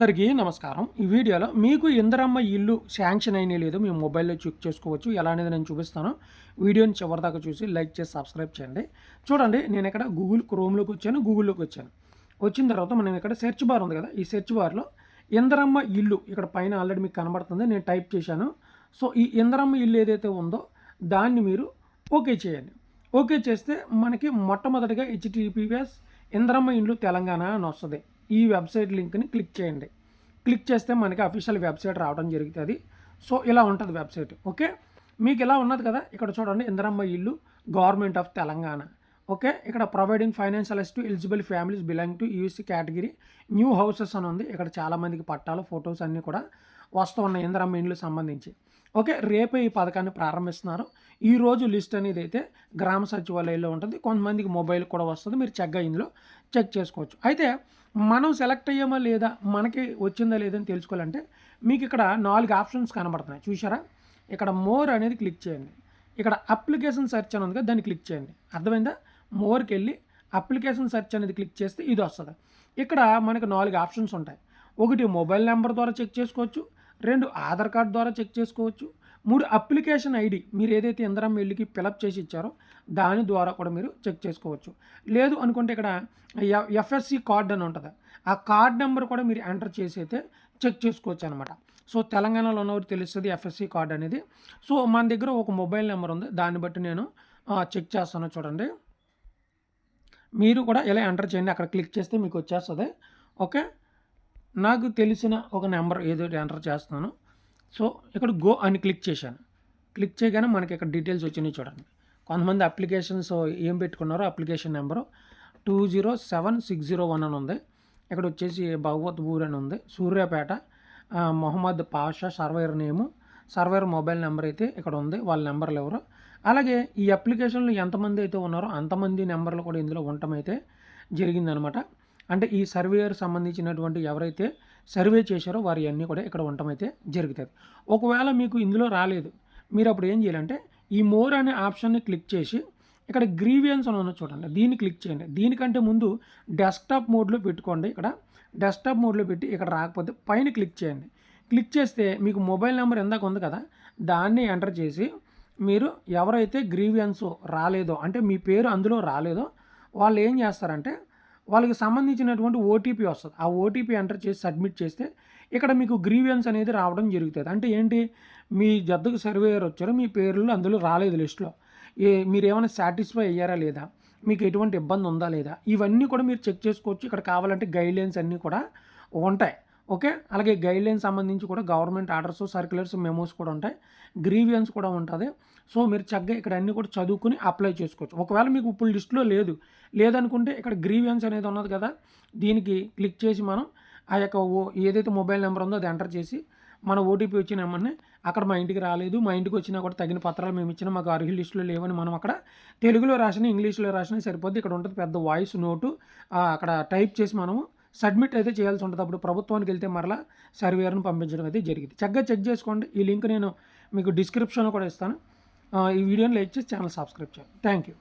అందరికీ నమస్కారం. ఈ వీడియోలో మీకు ఇందరమ్మ ఇల్లు శాంక్షన్ అయినా లేదు మీ మొబైల్లో చెక్ చేసుకోవచ్చు. ఎలా అనేది నేను చూపిస్తాను. వీడియోని చివరిదాకా చూసి లైక్ చేసి సబ్స్క్రైబ్ చేయండి. చూడండి నేను ఇక్కడ గూగుల్ క్రోమ్లోకి వచ్చాను గూగుల్లోకి వచ్చాను. వచ్చిన తర్వాత మనం ఇక్కడ సెర్చ్ బార్ ఉంది కదా ఈ సెర్చ్ బార్లో ఇందరమ్మ ఇల్లు ఇక్కడ పైన ఆల్రెడీ మీకు కనబడుతుంది నేను టైప్ చేశాను. సో ఈ ఇందరమ్మ ఇల్లు ఏదైతే ఉందో దాన్ని మీరు ఓకే చేయండి. ఓకే చేస్తే మనకి మొట్టమొదటిగా హెచ్టిపిఎస్ ఇందరమ్మ ఇల్లు తెలంగాణ అని వస్తుంది. ఈ వెబ్సైట్ లింక్ని క్లిక్ చేయండి. క్లిక్ చేస్తే మనకి అఫీషియల్ వెబ్సైట్ రావడం జరుగుతుంది. సో ఇలా ఉంటుంది వెబ్సైట్. ఓకే? మీకు ఇలా ఉన్నది కదా? ఇక్కడ చూడండి ఇందరమ్మ ఇల్లు గవర్నమెంట్ ఆఫ్ తెలంగాణ ఓకే? ఇక్కడ providing financial to eligible families belong to U C category new houses అని ఉంది. ఇక్కడ చాలామందికి పట్టాలు ఫొటోస్ అన్నీ కూడా వస్తూ ఉన్నాయి ఇందరమ్మ ఇండ్లు సంబంధించి. ఓకే రేపే ఈ పథకాన్ని ప్రారంభిస్తున్నారు. ఈ రోజు లిస్ట్ అనేది అయితే గ్రామ సచివాలయంలో ఉంటుంది. కొంతమందికి మొబైల్ కూడా వస్తుంది. మీరు చెక్గా ఇందులో చెక్ చేసుకోవచ్చు. అయితే మనం సెలెక్ట్ అయ్యామా లేదా? మనకి వచ్చిందా లేదని తెలుసుకోవాలంటే మీకు ఇక్కడ నాలుగు ఆప్షన్స్ కనబడుతున్నాయి. చూసారా ఇక్కడ మోర్ అనేది క్లిక్ చేయండి. ఇక్కడ అప్లికేషన్ సెర్చ్ అని ఉంది కదా దాన్ని క్లిక్ చేయండి. అర్థమైందా? మోర్కి వెళ్ళి అప్లికేషన్ సెర్చ్ అనేది క్లిక్ చేస్తే ఇది వస్తుంది. ఇక్కడ మనకు నాలుగు ఆప్షన్స్ ఉంటాయి. ఒకటి మొబైల్ నెంబర్ ద్వారా చెక్ చేసుకోవచ్చు. రెండు ఆధార్ కార్డ్ ద్వారా చెక్ చేసుకోవచ్చు. మూడు అప్లికేషన్ ఐడి మీరు ఏదైతే ఇందరం వెళ్ళికి ఫిలప్ చేసి ఇచ్చారో దాని ద్వారా కూడా మీరు చెక్ చేసుకోవచ్చు. లేదు అనుకుంటే ఇక్కడ ఎఫ్ఎస్సి కార్డ్ అని ఉంటుంది. ఆ కార్డ్ నెంబర్ కూడా మీరు ఎంటర్ చేసి అయితే చెక్ చేసుకోవచ్చు అనమాట సో తెలంగాణలో ఉన్నవారు తెలుస్తుంది ఎఫ్ఎస్సి కార్డ్ అనేది. సో మన దగ్గర ఒక మొబైల్ నెంబర్ ఉంది. దాన్ని బట్టి నేను చెక్ చేస్తాను చూడండి. మీరు కూడా ఇలా ఎంటర్ చేయండి. అక్కడ క్లిక్ చేస్తే మీకు వచ్చేస్తుంది. ఓకే? నాకు తెలిసిన ఒక నెంబర్ ఏదో ఎంటర్ చేస్తున్నాను. సో ఇక్కడ గో అని క్లిక్ చేశాను. క్లిక్ చేయగానే మనకి ఇక్కడ డీటెయిల్స్ వచ్చినాయి చూడండి. కొంతమంది అప్లికేషన్స్ ఏం పెట్టుకున్నారో application number two zero seven six zero one అని ఉంది. ఇక్కడ వచ్చేసి భగవత్ ఊర్ అని ఉంది. Suryapet Mohammed Pasha surveyor name surveyor mobile number అయితే ఇక్కడ ఉంది. వాళ్ళ నెంబర్లు ఎవరు? అలాగే ఈ అప్లికేషన్లో ఎంతమంది అయితే ఉన్నారో అంతమంది నెంబర్లు కూడా ఇందులో ఉండటం అయితే జరిగిందనమాట. అంటే ఈ సర్వేయర్ సంబంధించినటువంటి ఎవరైతే సర్వే చేశారో వారి అన్నీ కూడా ఇక్కడ ఉండటం అయితే జరుగుతుంది. ఒకవేళ మీకు ఇందులో రాలేదు మీరు అప్పుడు ఏం చేయాలంటే ఈ మోర్ అనే ఆప్షన్ని క్లిక్ చేసి ఇక్కడ గ్రీవియన్స్ అని ఉన్న చూడండి దీన్ని క్లిక్ చేయండి. దీనికంటే ముందు డెస్క్టాప్ మోడ్లో పెట్టుకోండి ఇక్కడ. డెస్క్టాప్ మోడ్లో పెట్టి ఇక్కడ రాకపోతే పైన క్లిక్ చేయండి. క్లిక్ చేస్తే మీకు మొబైల్ నెంబర్ ఎందాక ఉంది కదా దాన్ని ఎంటర్ చేసి మీరు ఎవరైతే గ్రీవియన్స్ రాలేదో అంటే మీ పేరు అందులో రాలేదో వాళ్ళు ఏం చేస్తారంటే వాళ్ళకి సంబంధించినటువంటి ఓటీపీ వస్తుంది. ఆ ఓటీపీ ఎంటర్ చేసి సబ్మిట్ చేస్తే ఇక్కడ మీకు గ్రీవియన్స్ అనేది రావడం జరుగుతుంది. అంటే ఏంటి? మీ జద్దకు సర్వేయర్ వచ్చారో మీ పేర్లు అందులో రాలేదు లిస్టులో. ఏ మీరు ఏమైనా సాటిస్ఫై అయ్యారా లేదా? మీకు ఎటువంటి ఇబ్బంది ఉందా లేదా? ఇవన్నీ కూడా మీరు చెక్ చేసుకోవచ్చు. ఇక్కడ కావాలంటే గైడ్లైన్స్ అన్నీ కూడా ఉంటాయి. ఓకే? అలాగే గైడ్లైన్స్ సంబంధించి కూడా గవర్నమెంట్ ఆర్డర్స్ సర్క్యులర్స్ మెమోస్ కూడా ఉంటాయి. గ్రీవియన్స్ కూడా ఉంటుంది. సో మీరు చక్కగా ఇక్కడ అన్నీ కూడా చదువుకుని అప్లై చేసుకోవచ్చు. ఒకవేళ మీకు ఇప్పుడు లిస్ట్లో లేదు. లేదనుకుంటే ఇక్కడ గ్రీవియన్స్ అనేది ఉన్నది కదా దీనికి క్లిక్ చేసి మనం ఆ యొక్క ఓ ఏదైతే మొబైల్ నెంబర్ ఉందో అది ఎంటర్ చేసి మన ఓటీపీ వచ్చిన నెంబర్ని అక్కడ మా ఇంటికి రాలేదు. మా ఇంటికి వచ్చినా కూడా తగిన పత్రాలు మేము ఇచ్చినా మాకు అర్హుల లిస్టులో లేవని మనం అక్కడ తెలుగులో రాసిన ఇంగ్లీష్లో రాసిన సరిపోద్ది. ఇక్కడ ఉంటుంది పెద్ద వాయిస్ నోటు. అక్కడ టైప్ చేసి మనము సబ్మిట్ అయితే చేయాల్సి ఉంటుంది. అప్పుడు ప్రభుత్వానికి వెళ్తే మరలా సర్వేయర్ను పంపించడం అయితే జరిగింది. చక్కగా చెక్ చేసుకోండి. ఈ లింక్ నేను మీకు డిస్క్రిప్షన్లో కూడా ఇస్తాను. ఈ వీడియోని లైక్ చేసి ఛానల్ సబ్స్క్రైబ్ చేయండి. Thank you.